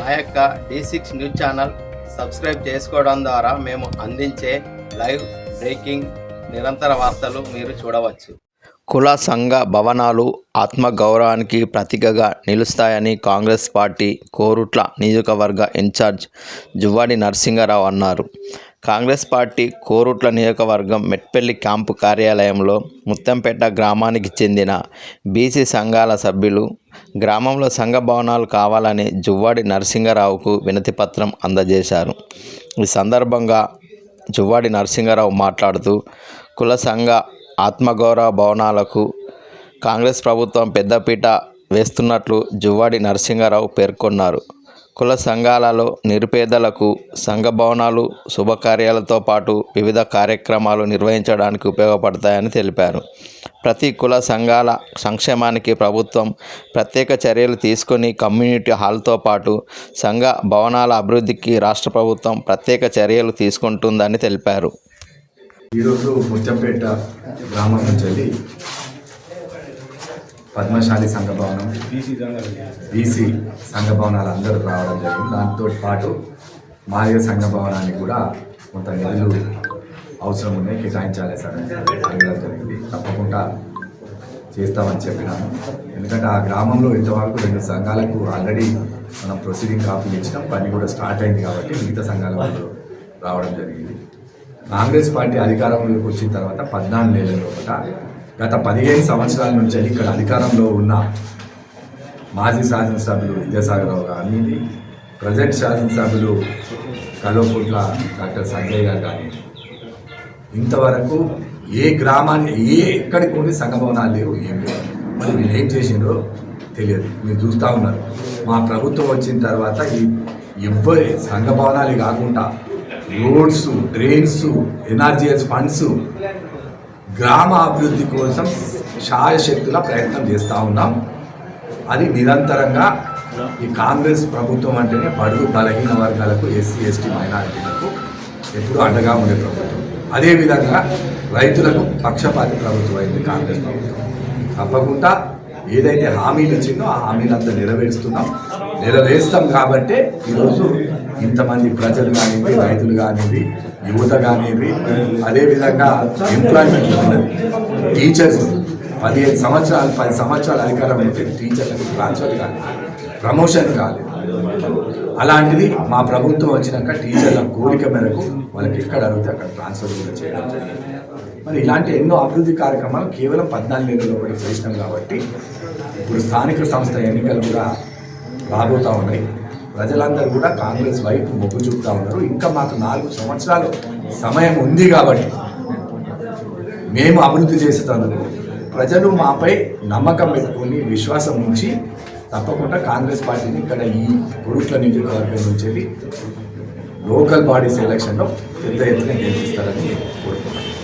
మా యొక్క D six news channel subscribe చేసుకోవడం ద్వారా మేము అందించే లైవ్ బ్రేకింగ్ నిరంతర వార్తలు మీరు చూడవచ్చు. కుల సంఘ భవనాలు ఆత్మగౌరవానికి ప్రతీకగా నిలుస్తాయని కాంగ్రెస్ పార్టీ కోరుట్ల నియోజకవర్గ ఇన్ఛార్జ్ జువ్వాడి నరసింహారావు అన్నారు. కాంగ్రెస్ పార్టీ కోరుట్ల నియోజకవర్గం మెట్పల్లి క్యాంపు కార్యాలయంలో ముత్తంపేట గ్రామానికి చెందిన బీసీ సంఘాల సభ్యులు గ్రామంలో సంఘ భవనాలు కావాలని జువ్వాడి నరసింహారావుకు వినతిపత్రం అందజేశారు. ఈ సందర్భంగా జువ్వాడి నరసింహారావు మాట్లాడుతూ కుల సంఘ ఆత్మగౌరవ భవనాలకు కాంగ్రెస్ ప్రభుత్వం పెద్దపీట వేస్తున్నట్లు జువ్వాడి నరసింహారావు పేర్కొన్నారు. కుల సంఘాలలో నిరుపేదలకు సంఘ భవనాలు శుభకార్యాలతో పాటు వివిధ కార్యక్రమాలు నిర్వహించడానికి ఉపయోగపడతాయని తెలిపారు. ప్రతి కుల సంఘాల సంక్షేమానికి ప్రభుత్వం ప్రత్యేక చర్యలు తీసుకొని కమ్యూనిటీ హాల్తో పాటు సంఘ భవనాల అభివృద్ధికి రాష్ట్ర ప్రభుత్వం ప్రత్యేక చర్యలు తీసుకుంటుందని తెలిపారు. ఈరోజు ముత్యంపేట గ్రామం నుంచి పద్మశాలి సంఘ భవనం బీసీ సంఘ భవనాలు అందరూ రావడం జరిగింది. దాంతో పాటు మాదిగ సంఘ భవనానికి కూడా కొంత నిధులు అవసరం ఉన్నాయి. కేటాయించాలి సార్ అడగడం జరిగింది. తప్పకుండా చేస్తామని చెప్పినాను. ఎందుకంటే ఆ గ్రామంలో ఇంతవరకు రెండు సంఘాలకు ఆల్రెడీ మనం ప్రొసీడింగ్ కాపీ ఇచ్చినాం. పని కూడా స్టార్ట్ అయింది కాబట్టి మిగతా సంఘాల వాళ్ళు రావడం జరిగింది. కాంగ్రెస్ పార్టీ అధికారంలోకి వచ్చిన తర్వాత పద్నాలుగు నెలల లోపల గత పదిహేను సంవత్సరాల నుంచి ఇక్కడ అధికారంలో ఉన్న మాజీ శాసనసభ్యులు విద్యాసాగరరావు కానీ ప్రజెంట్ శాసనసభ్యులు కల్వకుంట్ల డాక్టర్ సంజయ్ గారు కానీ ఇంతవరకు ఏ గ్రామాన్ని ఏ ఎక్కడికి ఉండి సంఘభవనాలు లేవు ఏం లేవు. మరి వీళ్ళు ఏం చేసిండ్రో తెలియదు. మీరు చూస్తూ ఉన్నారు. మా ప్రభుత్వం వచ్చిన తర్వాత ఈ ఎవ్వరి సంఘ భవనాలు కాకుండా రోడ్స్ డ్రైన్స్ ఎన్ఆర్జీఎస్ ఫండ్స్ గ్రామ అభివృద్ధి కోసం శాయశక్తుల ప్రయత్నం చేస్తూ ఉన్నాం. అది నిరంతరంగా ఈ కాంగ్రెస్ ప్రభుత్వం అంటేనే బడుగు బలహీన వర్గాలకు ఎస్సీ ఎస్టీ మైనారిటీలకు ఎప్పుడూ అండగా ఉండే ప్రభుత్వం. అదేవిధంగా రైతులకు పక్షపాతి ప్రభుత్వం అయింది కాంగ్రెస్ ప్రభుత్వం. తప్పకుండా ఏదైతే హామీలు ఇచ్చిందో ఆ హామీలంతా నెరవేరుస్తున్నాం. నెరవేరుస్తాం కాబట్టే ఈరోజు ఇంతమంది ప్రజలు కానివ్వండి రైతులు కానివ్వండి యువత కానివ్వండి అదేవిధంగా ఎంప్లాయ్మెంట్ ఉన్నది. టీచర్స్ పదిహేను సంవత్సరాలు పది సంవత్సరాల అధికారం ఉంటే టీచర్లకు ట్రాన్స్ఫర్ కాలేదు ప్రమోషన్ కాలేదు అలాంటిది మా ప్రభుత్వం వచ్చినాక టీచర్ల కోరిక మేరకు వాళ్ళకి ఎక్కడ అడిగితే అక్కడ ట్రాన్స్ఫర్ కూడా చేయడం జరిగింది. మరి ఇలాంటి ఎన్నో అభివృద్ధి కార్యక్రమాలు కేవలం పద్నాలుగు నెలల్లో కూడా చేసినాం కాబట్టి ఇప్పుడు స్థానిక సంస్థ ఎన్నికలు కూడా రాబోతూ ఉన్నాయి. ప్రజలందరూ కూడా కాంగ్రెస్ వైపు మొగ్గు చూపుతా ఉన్నారు. ఇంకా మాకు నాలుగు సంవత్సరాలు సమయం ఉంది కాబట్టి మేము అభివృద్ధి చేసేటందుకు ప్రజలు మాపై నమ్మకం పెట్టుకుని విశ్వాసం ఉంచి తప్పకుండా కాంగ్రెస్ పార్టీని ఇక్కడ ఈ కురుట్ల నియోజకవర్గం నుంచి వెళ్ళి లోకల్ బాడీస్ ఎలక్షన్లో పెద్ద ఎత్తున గెలిపిస్తారని కోరుకుంటున్నాను